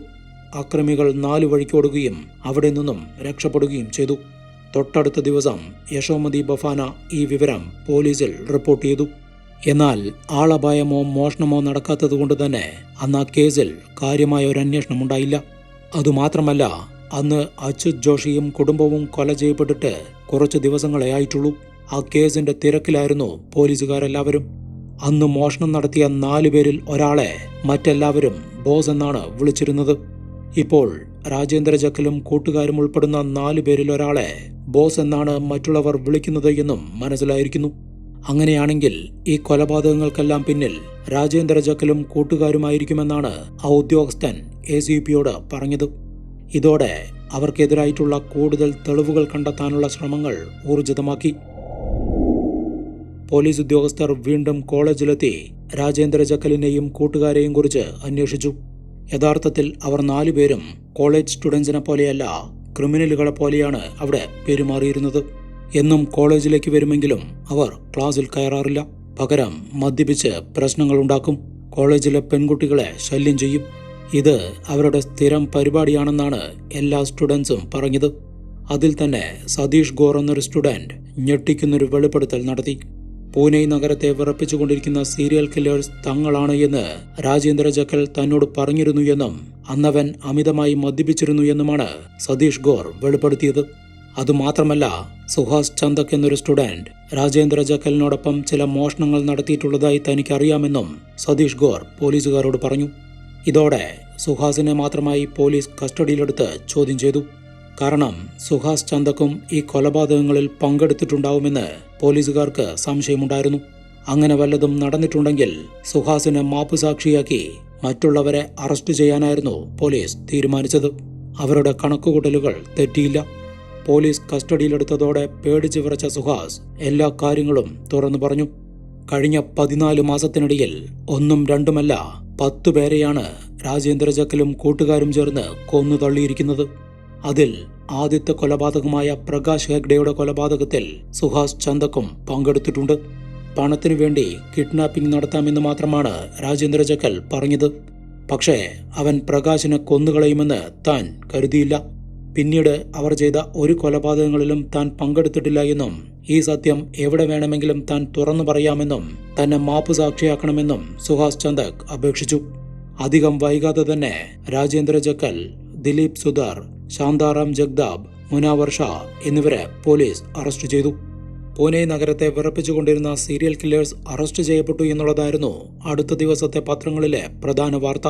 അക്രമികൾ നാല് വഴിക്കോടുകയും അവിടെ നിന്നും രക്ഷപ്പെടുകയും ചെയ്തു. തൊട്ടടുത്ത ദിവസം യശോമതി ബഫാന ഈ വിവരം പോലീസിൽ റിപ്പോർട്ട് ചെയ്തു. എന്നാൽ ആളപായമോ മോഷണമോ നടക്കാത്തതുകൊണ്ട് തന്നെ അന്ന് ആ കേസിൽ കാര്യമായ ഒരു അന്വേഷണം ഉണ്ടായില്ല. അതുമാത്രമല്ല അന്ന് അച്യുത് ജോഷിയും കുടുംബവും കൊല ചെയ്യപ്പെട്ടിട്ട് കുറച്ച് ദിവസങ്ങളെ ആയിട്ടുള്ളൂ. ആ കേസിന്റെ തിരക്കിലായിരുന്നു പോലീസുകാരെല്ലാവരും. അന്ന് മോഷണം നടത്തിയ നാലു പേരിൽ ഒരാളെ മറ്റെല്ലാവരും ബോസ് എന്നാണ് വിളിച്ചിരുന്നത്. ഇപ്പോൾ രാജേന്ദ്ര ജക്കലും കൂട്ടുകാരും ഉൾപ്പെടുന്ന നാലു പേരിൽ ഒരാളെ ബോസ് എന്നാണ് മറ്റുള്ളവർ വിളിക്കുന്നത് എന്നും മനസ്സിലായിരിക്കുന്നു. അങ്ങനെയാണെങ്കിൽ ഈ കൊലപാതകങ്ങൾക്കെല്ലാം പിന്നിൽ രാജേന്ദ്ര ജക്കലും കൂട്ടുകാരുമായിരിക്കുമെന്നാണ് ആ ഉദ്യോഗസ്ഥൻ എ സി പിയോട് പറഞ്ഞത്. ഇതോടെ അവർക്കെതിരായിട്ടുള്ള കൂടുതൽ തെളിവുകൾ കണ്ടെത്താനുള്ള ശ്രമങ്ങൾ ഊർജിതമാക്കി. പോലീസ് ഉദ്യോഗസ്ഥർ വീണ്ടും കോളേജിലെത്തി രാജേന്ദ്ര ജക്കലിനെയും കൂട്ടുകാരെയും കുറിച്ച് അന്വേഷിച്ചു. യഥാർത്ഥത്തിൽ അവർ നാലുപേരും കോളേജ് സ്റ്റുഡൻസിനെ പോലെയല്ല ക്രിമിനലുകളെ പോലെയാണ് അവിടെ പെരുമാറിയിരുന്നത്. എന്നും കോളേജിലേക്ക് വരുമെങ്കിലും അവർ ക്ലാസ്സിൽ കയറാറില്ല. പകരം മദ്യപിച്ച് പ്രശ്നങ്ങളുണ്ടാക്കും കോളേജിലെ പെൺകുട്ടികളെ ശല്യം ചെയ്യും. ഇത് അവരുടെ സ്ഥിരം പരിപാടിയാണെന്നാണ് എല്ലാ സ്റ്റുഡൻസും പറഞ്ഞത്. അതിൽ തന്നെ സതീഷ് ഗോർ എന്നൊരു സ്റ്റുഡന്റ് ഞെട്ടിക്കുന്നൊരു വെളിപ്പെടുത്തൽ നടത്തി. പൂനെ നഗരത്തെ വിറപ്പിച്ചുകൊണ്ടിരിക്കുന്ന സീരിയൽ കില്ലേഴ്സ് തങ്ങളാണ് എന്ന് രാജേന്ദ്ര ജക്കൽ തന്നോട് പറഞ്ഞിരുന്നു എന്നും അന്നവൻ അമിതമായി മദ്യപിച്ചിരുന്നു എന്നുമാണ് സതീഷ് ഗോർ വെളിപ്പെടുത്തിയത്. അതുമാത്രമല്ല സുഹാസ് ചന്ദക് എന്നൊരു സ്റ്റുഡന്റ് രാജേന്ദ്ര ജക്കലിനോടൊപ്പം ചില മോഷണങ്ങൾ നടത്തിയിട്ടുള്ളതായി തനിക്കറിയാമെന്നും സതീഷ് ഗോർ പോലീസുകാരോട് പറഞ്ഞു. ഇതോടെ സുഹാസിനെ മാത്രമായി പോലീസ് കസ്റ്റഡിയിലെടുത്ത് ചോദ്യം ചെയ്തു. കാരണം സുഹാസ് ചന്ദക്കും ഈ കൊലപാതകങ്ങളിൽ പങ്കെടുത്തിട്ടുണ്ടാവുമെന്ന് പോലീസുകാർക്ക് സംശയമുണ്ടായിരുന്നു. അങ്ങനെ വല്ലതും നടന്നിട്ടുണ്ടെങ്കിൽ സുഹാസിനെ മാപ്പുസാക്ഷിയാക്കി മറ്റുള്ളവരെ അറസ്റ്റ് ചെയ്യാനായിരുന്നു പോലീസ് തീരുമാനിച്ചത്. അവരുടെ കണക്കുകൂട്ടലുകൾ തെറ്റിയില്ല. പോലീസ് കസ്റ്റഡിയിലെടുത്തതോടെ പേടിച്ചു വിറച്ച സുഹാസ് എല്ലാ കാര്യങ്ങളും തുറന്നു പറഞ്ഞു. കഴിഞ്ഞ പതിനാല് മാസത്തിനിടയിൽ ഒന്നും രണ്ടുമല്ല പത്തു പേരെയാണ് രാജേന്ദ്ര ജക്കലും കൂട്ടുകാരും ചേർന്ന് കൊന്നു തള്ളിയിരിക്കുന്നത്. അതിൽ ആദ്യത്തെ കൊലപാതകമായ പ്രകാശ് ഹെഗ്ഡെയുടെ കൊലപാതകത്തിൽ സുഹാസ് ചന്ദക്കും പങ്കെടുത്തിട്ടുണ്ട്. പണത്തിനു വേണ്ടി കിഡ്നാപ്പിംഗ് നടത്താമെന്ന് മാത്രമാണ് രാജേന്ദ്ര ജക്കൽ പറഞ്ഞത്. പക്ഷേ അവൻ പ്രകാശിനെ കൊന്നുകളയുമെന്ന് താൻ കരുതിയില്ല. പിന്നീട് അവർ ചെയ്ത ഒരു കൊലപാതകങ്ങളിലും താൻ പങ്കെടുത്തിട്ടില്ല എന്നും ഈ സത്യം എവിടെ വേണമെങ്കിലും താൻ തുറന്നു പറയാമെന്നും തന്നെ മാപ്പ് സാക്ഷിയാക്കണമെന്നും സുഹാസ് ചന്ദക് അപേക്ഷിച്ചു. അധികം വൈകാതെ തന്നെ രാജേന്ദ്ര ജക്കൽ ദിലീപ് സുധാർ ശാന്താറാം ജഗ്ദാബ് മുനാവർ ഷാ എന്നിവരെ പോലീസ് അറസ്റ്റ് ചെയ്തു. പൂനെ നഗരത്തെ വിറപ്പിച്ചുകൊണ്ടിരുന്ന സീരിയൽ കില്ലേഴ്സ് അറസ്റ്റ് ചെയ്യപ്പെട്ടു എന്നുള്ളതായിരുന്നു അടുത്ത ദിവസത്തെ പത്രങ്ങളിലെ പ്രധാന വാർത്ത.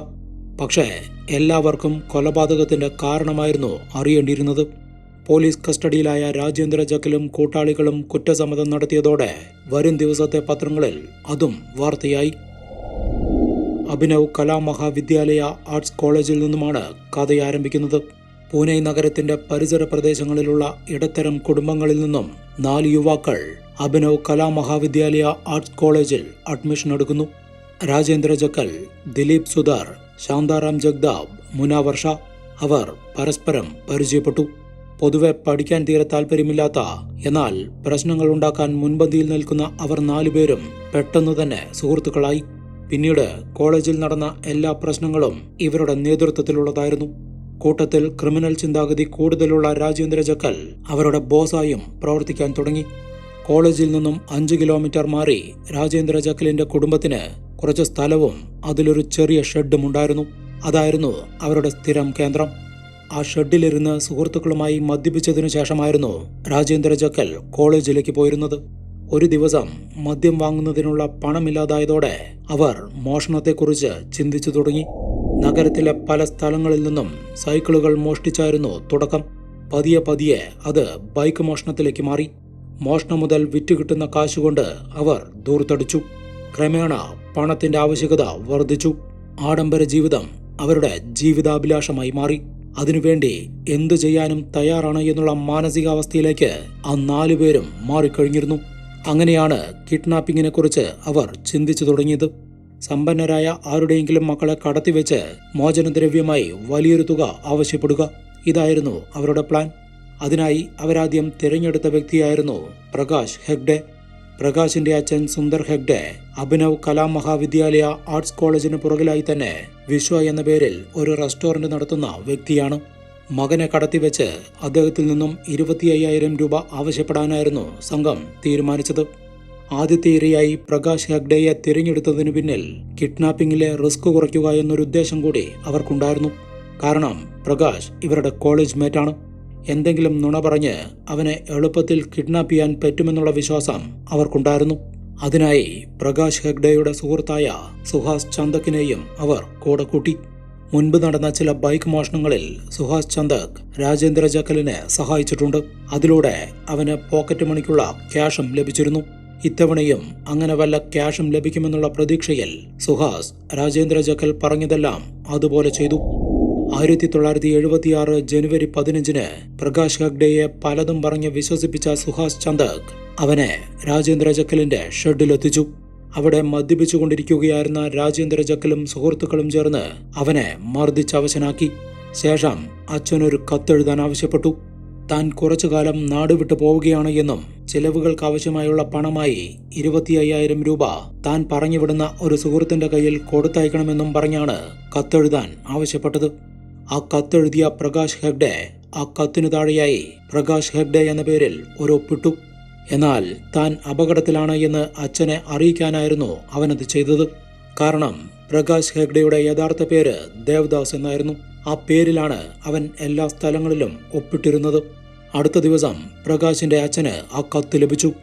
പക്ഷേ എല്ലാവർക്കും കൊലപാതകത്തിന്റെ കാരണമായിരുന്നു അറിയേണ്ടിയിരുന്നത്. പോലീസ് കസ്റ്റഡിയിലായ രാജേന്ദ്ര ജക്കലും കൂട്ടാളികളും കുറ്റസമ്മതം നടത്തിയതോടെ വരും ദിവസത്തെ പത്രങ്ങളിൽ അതും വാർത്തയായി. അഭിനവ് കലാമഹാവിദ്യാലയ ആർട്സ് കോളേജിൽ നിന്നുമാണ് കഥ ആരംഭിക്കുന്നത് പൂനെ നഗരത്തിന്റെ പരിസര പ്രദേശങ്ങളിലുള്ള ഇടത്തരം കുടുംബങ്ങളിൽ നിന്നും നാല് യുവാക്കൾ അഭിനവ് കലാമഹാവിദ്യാലയ ആർട്സ് കോളേജിൽ അഡ്മിഷൻ എടുക്കുന്നു. രാജേന്ദ്ര ജക്കൽ ദിലീപ് സുധാർ ശാന്താറാം ജഗ്ദാബ് മുനാവർഷ അവർ പരസ്പരം പരിചയപ്പെട്ടു. പൊതുവെ പഠിക്കാൻ തീരെ താല്പര്യമില്ലാത്ത എന്നാൽ പ്രശ്നങ്ങൾ ഉണ്ടാക്കാൻ മുൻപന്തിയിൽ നിൽക്കുന്ന അവർ നാലുപേരും പെട്ടെന്ന് തന്നെ സുഹൃത്തുക്കളായി. പിന്നീട് കോളേജിൽ നടന്ന എല്ലാ പ്രശ്നങ്ങളും ഇവരുടെ നേതൃത്വത്തിലുള്ളതായിരുന്നു. കൂട്ടത്തിൽ ക്രിമിനൽ ചിന്താഗതി കൂടുതലുള്ള രാജേന്ദ്ര ജക്കൽ അവരുടെ ബോസായും പ്രവർത്തിക്കാൻ തുടങ്ങി. കോളേജിൽ നിന്നും അഞ്ച് കിലോമീറ്റർ മാറി രാജേന്ദ്ര ജക്കലിന്റെ കുടുംബത്തിന് കുറച്ച് സ്ഥലവും അതിലൊരു ചെറിയ ഷെഡും ഉണ്ടായിരുന്നു. അതായിരുന്നു അവരുടെ സ്ഥിരം കേന്ദ്രം. ആ ഷെഡിലിരുന്ന് സുഹൃത്തുക്കളുമായി മദ്യപിച്ചതിനു ശേഷമായിരുന്നു രാജേന്ദ്ര ജക്കൽ കോളേജിലേക്ക് പോയിരുന്നത്. ഒരു ദിവസം മദ്യം വാങ്ങുന്നതിനുള്ള പണമില്ലാതായതോടെ അവർ മോഷണത്തെക്കുറിച്ച് ചിന്തിച്ചു തുടങ്ങി. നഗരത്തിലെ പല സ്ഥലങ്ങളിൽ നിന്നും സൈക്കിളുകൾ മോഷ്ടിച്ചായിരുന്നു തുടക്കം. പതിയെ പതിയെ അത് ബൈക്ക് മോഷണത്തിലേക്ക് മാറി. മോഷണം മുതൽ വിറ്റുകിട്ടുന്ന കാശുകൊണ്ട് അവർ ദൂർത്തടിച്ചു. ക്രമേണ പണത്തിന്റെ ആവശ്യകത വർദ്ധിച്ചു. ആഡംബര ജീവിതം അവരുടെ ജീവിതാഭിലാഷമായി മാറി. അതിനുവേണ്ടി എന്തു ചെയ്യാനും തയ്യാറാണ് എന്നുള്ള മാനസികാവസ്ഥയിലേക്ക് ആ നാലുപേരും മാറിക്കഴിഞ്ഞിരുന്നു. അങ്ങനെയാണ് കിഡ്നാപ്പിങ്ങിനെ കുറിച്ച് അവർ ചിന്തിച്ചു തുടങ്ങിയത്. സമ്പന്നരായ ആരുടെയെങ്കിലും മക്കളെ കടത്തിവെച്ച് മോചനദ്രവ്യമായി വലിയൊരു തുക ആവശ്യപ്പെടുക. ഇതായിരുന്നു അവരുടെ പ്ലാൻ. അതിനായി അവരാദ്യം തിരഞ്ഞെടുത്ത വ്യക്തിയായിരുന്നു പ്രകാശ് ഹെഗ്ഡെ. പ്രകാശിന്റെ അച്ഛൻ സുന്ദർ ഹെഗ്ഡെ അഭിനവ് കലാ മഹാവിദ്യാലയ ആർട്സ് കോളേജിന് പുറകിലായി തന്നെ വിശ്വ എന്ന പേരിൽ ഒരു റെസ്റ്റോറന്റ് നടത്തുന്ന വ്യക്തിയാണ്. മകനെ കടത്തിവെച്ച് അദ്ദേഹത്തിൽ നിന്നും ഇരുപത്തി അയ്യായിരം രൂപ ആവശ്യപ്പെടാനായിരുന്നു സംഘം തീരുമാനിച്ചത്. ആദ്യത്തെ ഇരയായി പ്രകാശ് ഹെഗ്ഡെയെ തിരഞ്ഞെടുത്തതിനു പിന്നിൽ കിഡ്നാപ്പിംഗിലെ റിസ്ക് കുറയ്ക്കുക എന്നൊരു ഉദ്ദേശം കൂടി അവർക്കുണ്ടായിരുന്നു. കാരണം പ്രകാശ് ഇവരുടെ കോളേജ് മേറ്റാണ്. എന്തെങ്കിലും നുണ പറഞ്ഞ് അവനെ എളുപ്പത്തിൽ കിഡ്നാപ്പ് ചെയ്യാൻ പറ്റുമെന്നുള്ള വിശ്വാസം അവർക്കുണ്ടായിരുന്നു. അതിനായി പ്രകാശ് ഹെഗ്ഡെയുടെ സുഹൃത്തായ സുഹാസ് ചന്ദക്കിനെയും അവർ കൂടെ കൂട്ടി. മുൻപ് നടന്ന ചില ബൈക്ക് മോഷണങ്ങളിൽ സുഹാസ് ചന്ദക് രാജേന്ദ്ര ജക്കലിനെ സഹായിച്ചിട്ടുണ്ട്. അതിലൂടെ അവന് പോക്കറ്റ് മണിക്കുള്ള ക്യാഷും ലഭിച്ചിരുന്നു. ഇത്തവണയും അങ്ങനെ വല്ല ക്യാഷും ലഭിക്കുമെന്നുള്ള പ്രതീക്ഷയിൽ സുഹാസ് രാജേന്ദ്ര ജക്കൽ പറഞ്ഞതെല്ലാം അതുപോലെ ചെയ്തു. ആയിരത്തി തൊള്ളായിരത്തി എഴുപത്തിയാറ് ജനുവരി പതിനഞ്ചിന് പ്രകാശ് ഹെഗ്ഡെയെ പലതും പറഞ്ഞ് വിശ്വസിപ്പിച്ച സുഹാസ് ചന്ദക് അവനെ രാജേന്ദ്ര ജക്കലിന്റെ ഷെഡിലെത്തിച്ചു അവിടെ മദ്യപിച്ചുകൊണ്ടിരിക്കുകയായിരുന്ന രാജേന്ദ്ര ജക്കലും സുഹൃത്തുക്കളും ചേർന്ന് അവനെ മർദ്ദിച്ചവശനാക്കി ശേഷം അച്ഛനൊരു കത്തെഴുതാൻ ആവശ്യപ്പെട്ടു. താൻ കുറച്ചു കാലം നാട് വിട്ടു പോവുകയാണ് എന്നും ചെലവുകൾക്ക് ആവശ്യമായുള്ള പണമായി ഇരുപത്തി അയ്യായിരം രൂപ താൻ പറഞ്ഞുവിടുന്ന ഒരു സുഹൃത്തിന്റെ കയ്യിൽ കൊടുത്തയക്കണമെന്നും പറഞ്ഞാണ് കത്തെഴുതാൻ ആവശ്യപ്പെട്ടത്. ആ കത്തെഴുതിയ പ്രകാശ് ഹെഗ്ഡെ ആ കത്തിനു താഴെയായി പ്രകാശ് ഹെഗ്ഡെ എന്ന പേരിൽ ഒരു ഒപ്പിട്ടു എന്നാൽ താൻ അപകടത്തിലാണ് എന്ന് അച്ഛനെ അറിയിക്കാനായിരുന്നു അവനത് ചെയ്തത്. കാരണം പ്രകാശ് ഹെഗ്ഡെയുടെ യഥാർത്ഥ പേര് ദേവദാസ് എന്നായിരുന്നു. ആ പേരിലാണ് അവൻ എല്ലാ സ്ഥലങ്ങളിലും ഒപ്പിട്ടിരുന്നത്. അടുത്ത ദിവസം പ്രകാശിന്റെ അച്ഛന് ആ കത്ത് ലഭിച്ചു.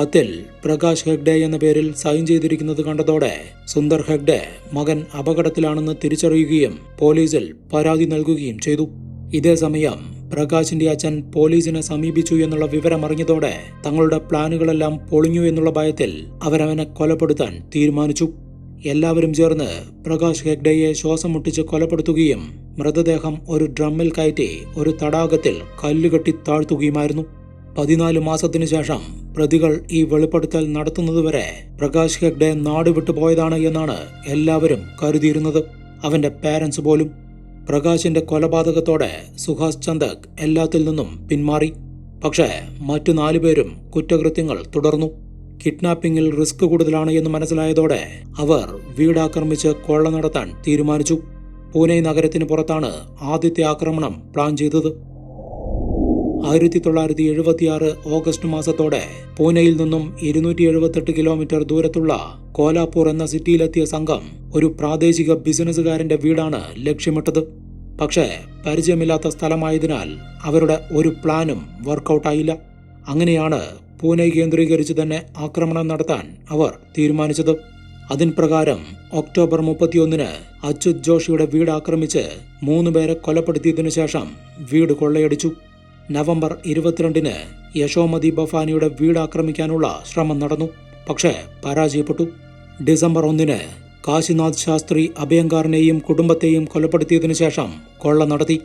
കത്തിൽ പ്രകാശ് ഹെഗ്ഡെ എന്ന പേരിൽ സൈൻ ചെയ്തിരിക്കുന്നത് കണ്ടതോടെ സുന്ദർ ഹെഗ്ഡെ മകൻ അപകടത്തിലാണെന്ന് തിരിച്ചറിയുകയും പോലീസിൽ പരാതി നൽകുകയും ചെയ്തു. ഇതേസമയം പ്രകാശിന്റെ അച്ഛൻ പോലീസിനെ സമീപിച്ചു എന്നുള്ള വിവരം അറിഞ്ഞതോടെ തങ്ങളുടെ പ്ലാനുകളെല്ലാം പൊളിഞ്ഞു എന്നുള്ള ഭയത്തിൽ അവരവനെ കൊലപ്പെടുത്താൻ തീരുമാനിച്ചു. എല്ലാവരും ചേർന്ന് പ്രകാശ് ഹെഗ്ഡെയെ ശ്വാസം മുട്ടിച്ച് കൊലപ്പെടുത്തുകയും മൃതദേഹം ഒരു ഡ്രമ്മിൽ കയറ്റി ഒരു തടാകത്തിൽ കല്ലുകെട്ടി താഴ്ത്തുകയുമായിരുന്നു. പതിനാല് മാസത്തിനു ശേഷം പ്രതികൾ ഈ വെളിപ്പെടുത്തൽ നടത്തുന്നതുവരെ പ്രകാശ് ഹെഗ്ഡെ നാട് വിട്ടുപോയതാണ് എന്നാണ് എല്ലാവരും കരുതിയിരുന്നത്. അവന്റെ പാരൻസ് പോലും പ്രകാശിന്റെ കൊലപാതകത്തോടെ സുഹാസ് ചന്ദക് എല്ലാത്തിൽ നിന്നും പിന്മാറി. പക്ഷേ മറ്റു നാലുപേരും കുറ്റകൃത്യങ്ങൾ തുടർന്നു. കിഡ്നാപ്പിംഗിൽ റിസ്ക് കൂടുതലാണ് എന്ന് മനസ്സിലായതോടെ അവർ വീടാക്രമിച്ച് കൊള്ള നടത്താൻ തീരുമാനിച്ചു. പൂനെ നഗരത്തിന് പുറത്താണ് ആദ്യത്തെ ആക്രമണം പ്ലാൻ ചെയ്തത്. ആയിരത്തി തൊള്ളായിരത്തി എഴുപത്തിയാറ് ഓഗസ്റ്റ് മാസത്തോടെ പൂനെയിൽ നിന്നും ഇരുന്നൂറ്റി എഴുപത്തെട്ട് കിലോമീറ്റർ ദൂരത്തുള്ള കോലാപൂർ എന്ന സിറ്റിയിലെത്തിയ സംഘം ഒരു പ്രാദേശിക ബിസിനസ്സുകാരന്റെ വീടാണ് ലക്ഷ്യമിട്ടത്. പക്ഷേ പരിചയമില്ലാത്ത സ്ഥലമായതിനാൽ അവരുടെ ഒരു പ്ലാനും വർക്കൗട്ടായില്ല. അങ്ങനെയാണ് പൂനെ കേന്ദ്രീകരിച്ച് തന്നെ ആക്രമണം നടത്താൻ അവർ തീരുമാനിച്ചത്. അതിൻ പ്രകാരം ഒക്ടോബർ മുപ്പത്തിയൊന്നിന് അച്യുത് ജോഷിയുടെ വീട് ആക്രമിച്ച് മൂന്നുപേരെ കൊലപ്പെടുത്തിയതിനു ശേഷം വീട് കൊള്ളയടിച്ചു. നവംബർ ഇരുപത്തിരണ്ടിന് യശോമതി ബഫാനിയുടെ വീട് ആക്രമിക്കാനുള്ള ശ്രമം നടന്നു. പക്ഷേ പരാജയപ്പെട്ടു. ഡിസംബർ ഒന്നിന് കാശിനാഥ് ശാസ്ത്രി അഭയങ്കാറിനെയും കുടുംബത്തെയും കൊലപ്പെടുത്തിയതിനു ശേഷം കൊള്ള നടത്തി.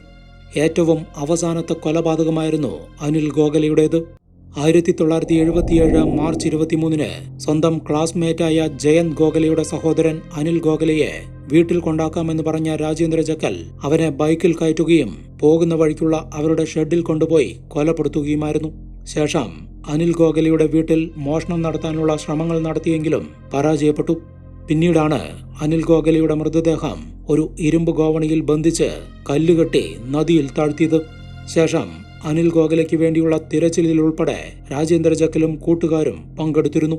ഏറ്റവും അവസാനത്തെ കൊലപാതകമായിരുന്നു അനിൽ ഗോഖലെയുടേത്. ആയിരത്തി തൊള്ളായിരത്തി എഴുപത്തിയേഴ് മാർച്ച് ഇരുപത്തിമൂന്നിന് സ്വന്തം ക്ലാസ്മേറ്റായ ജയന്ത് ഗോഖലെയുടെ സഹോദരൻ അനിൽ ഗോഖലെയെ വീട്ടിൽ കൊണ്ടാക്കാമെന്ന് പറഞ്ഞ രാജേന്ദ്ര ജക്കൽ അവനെ ബൈക്കിൽ കയറ്റുകയും പോകുന്ന വഴിക്കുള്ള അവരുടെ ഷെഡിൽ കൊണ്ടുപോയി കൊലപ്പെടുത്തുകയുമായിരുന്നു. ശേഷം അനിൽ ഗോഖലെയുടെ വീട്ടിൽ മോഷണം നടത്താനുള്ള ശ്രമങ്ങൾ നടത്തിയെങ്കിലും പരാജയപ്പെട്ടു. പിന്നീടാണ് അനിൽ ഗോഖലെയുടെ മൃതദേഹം ഒരു ഇരുമ്പ് ഗോവണിയിൽ ബന്ധിച്ച് കല്ലുകെട്ടി നദിയിൽ താഴ്ത്തിയത്. ശേഷം അനിൽ ഗോഖലയ്ക്ക് വേണ്ടിയുള്ള തിരച്ചിലിൽ ഉൾപ്പെടെ രാജേന്ദ്ര ജക്കലും കൂട്ടുകാരും പങ്കെടുത്തിരുന്നു.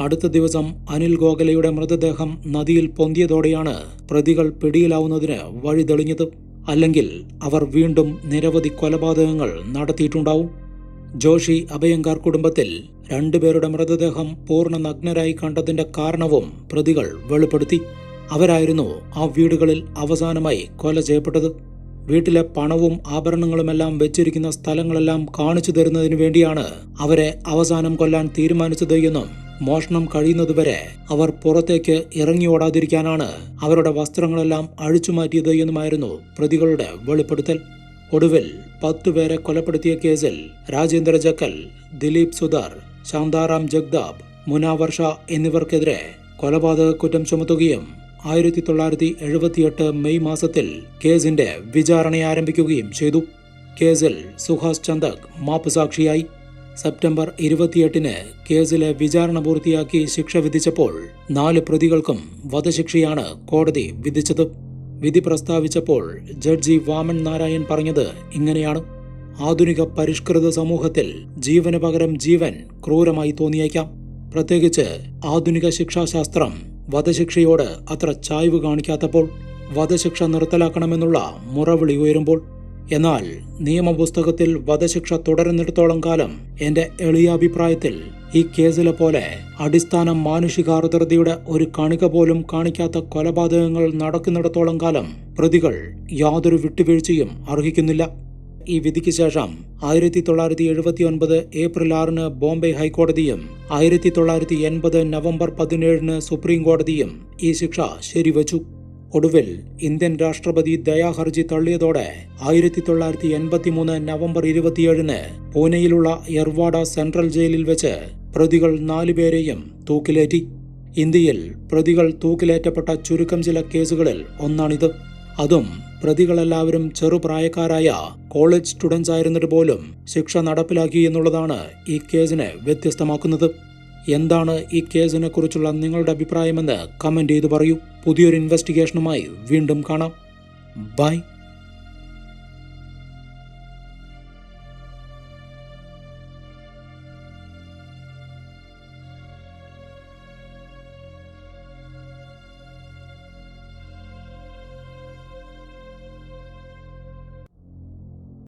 അടുത്ത ദിവസം അനിൽ ഗോഖലയുടെ മൃതദേഹം നദിയിൽ പൊന്തിയതോടെയാണ് പ്രതികൾ പിടിയിലാവുന്നതിന് വഴി തെളിഞ്ഞത് അല്ലെങ്കിൽ അവർ വീണ്ടും നിരവധി കൊലപാതകങ്ങൾ നടത്തിയിട്ടുണ്ടാവും. ജോഷി അഭയങ്കാർ കുടുംബത്തിൽ രണ്ടുപേരുടെ മൃതദേഹം പൂർണ നഗ്നരായി കണ്ടതിന്റെ കാരണവും പ്രതികൾ വെളിപ്പെടുത്തി. അവരായിരുന്നു ആ വീടുകളിൽ അവസാനമായി കൊല ചെയ്യപ്പെട്ടത്. വീട്ടിലെ പണവും ആഭരണങ്ങളുമെല്ലാം വെച്ചിരിക്കുന്ന സ്ഥലങ്ങളെല്ലാം കാണിച്ചു തരുന്നതിനു വേണ്ടിയാണ് അവരെ അവസാനം കൊല്ലാൻ തീരുമാനിച്ചത് എന്നും മോഷണം കഴിയുന്നതുവരെ അവർ പുറത്തേക്ക് ഇറങ്ങി ഓടാതിരിക്കാനാണ് അവരുടെ വസ്ത്രങ്ങളെല്ലാം അഴിച്ചുമാറ്റിയത് എന്നുമായിരുന്നു പ്രതികളുടെ വെളിപ്പെടുത്തൽ. ഒടുവിൽ പത്തുപേരെ കൊലപ്പെടുത്തിയ കേസിൽ രാജേന്ദ്ര ജക്കൽ ദിലീപ് സുധാർ ശാന്താറാം ജഗ്ദാബ് മുനാവർഷ എന്നിവർക്കെതിരെ കൊലപാതക കുറ്റം ചുമത്തുകയും ആയിരത്തി തൊള്ളായിരത്തി എഴുപത്തിയെട്ട് മെയ് മാസത്തിൽ കേസിന്റെ വിചാരണ ആരംഭിക്കുകയും ചെയ്തു. കേസിൽ സുഹാസ് ചന്ദക് മാപ്പ് സാക്ഷിയായി സെപ്റ്റംബർ ഇരുപത്തിയെട്ടിന് കേസിലെ വിചാരണ പൂർത്തിയാക്കി ശിക്ഷ വിധിച്ചപ്പോൾ നാല് പ്രതികൾക്കും വധശിക്ഷയാണ് കോടതി വിധിച്ചത്. വിധി പ്രസ്താവിച്ചപ്പോൾ ജഡ്ജി വാമൻ നാരായൺ പറഞ്ഞത് ഇങ്ങനെയാണ്. ആധുനിക പരിഷ്കൃത സമൂഹത്തിൽ ജീവന് പകരം ജീവൻ ക്രൂരമായി തോന്നിയേക്കാം. പ്രത്യേകിച്ച് ആധുനിക ശിക്ഷാശാസ്ത്രം വധശിക്ഷയോട് അത്ര ചായ്വ് കാണിക്കാത്തപ്പോൾ വധശിക്ഷ നിർത്തലാക്കണമെന്നുള്ള മുറവിളി ഉയരുമ്പോൾ എന്നാൽ നിയമപുസ്തകത്തിൽ വധശിക്ഷ തുടരുന്നിടത്തോളം കാലം എന്റെ എളിയ അഭിപ്രായത്തിൽ ഈ കേസിലെ പോലെ അടിസ്ഥാന മാനുഷികാർദ്രതയുടെ ഒരു കണിക പോലും കാണിക്കാത്ത കൊലപാതകങ്ങൾ നടക്കുന്നിടത്തോളം കാലം പ്രതികൾ യാതൊരു വിട്ടുവീഴ്ചയും അർഹിക്കുന്നില്ല. ഈ വിധിക്ക് ശേഷം ആയിരത്തി തൊള്ളായിരത്തി എഴുപത്തി ഒൻപത് ഏപ്രിൽ ആറിന് ബോംബെ ഹൈക്കോടതിയും ആയിരത്തി തൊള്ളായിരത്തി എൺപത് നവംബർ പതിനേഴിന് സുപ്രീം കോടതിയും ഈ ശിക്ഷ ശരിവച്ചു. ഒടുവിൽ ഇന്ത്യൻ രാഷ്ട്രപതി ദയാഹർജി തള്ളിയതോടെ ആയിരത്തി തൊള്ളായിരത്തി എൺപത്തി മൂന്ന് നവംബർ ഇരുപത്തിയേഴിന് പൂനെയിലുള്ള എർവാഡ സെൻട്രൽ ജയിലിൽ വെച്ച് പ്രതികൾ നാലുപേരെയും തൂക്കിലേറ്റി. ഇന്ത്യയിൽ പ്രതികൾ തൂക്കിലേറ്റപ്പെട്ട ചുരുക്കം ചില കേസുകളിൽ ഒന്നാണിത്. അതും പ്രതികളെല്ലാവരും ചെറുപ്രായക്കാരായ കോളേജ് സ്റ്റുഡൻസ് ആയിരുന്നിട്ട് പോലും ശിക്ഷ നടപ്പിലാക്കി എന്നുള്ളതാണ് ഈ കേസിനെ വ്യത്യസ്തമാക്കുന്നത്. എന്താണ് ഈ കേസിനെ കുറിച്ചുള്ള നിങ്ങളുടെ അഭിപ്രായമെന്ന് കമന്റ് ചെയ്ത് പറയൂ. പുതിയൊരു ഇൻവെസ്റ്റിഗേഷനുമായി വീണ്ടും കാണാം. ബൈ.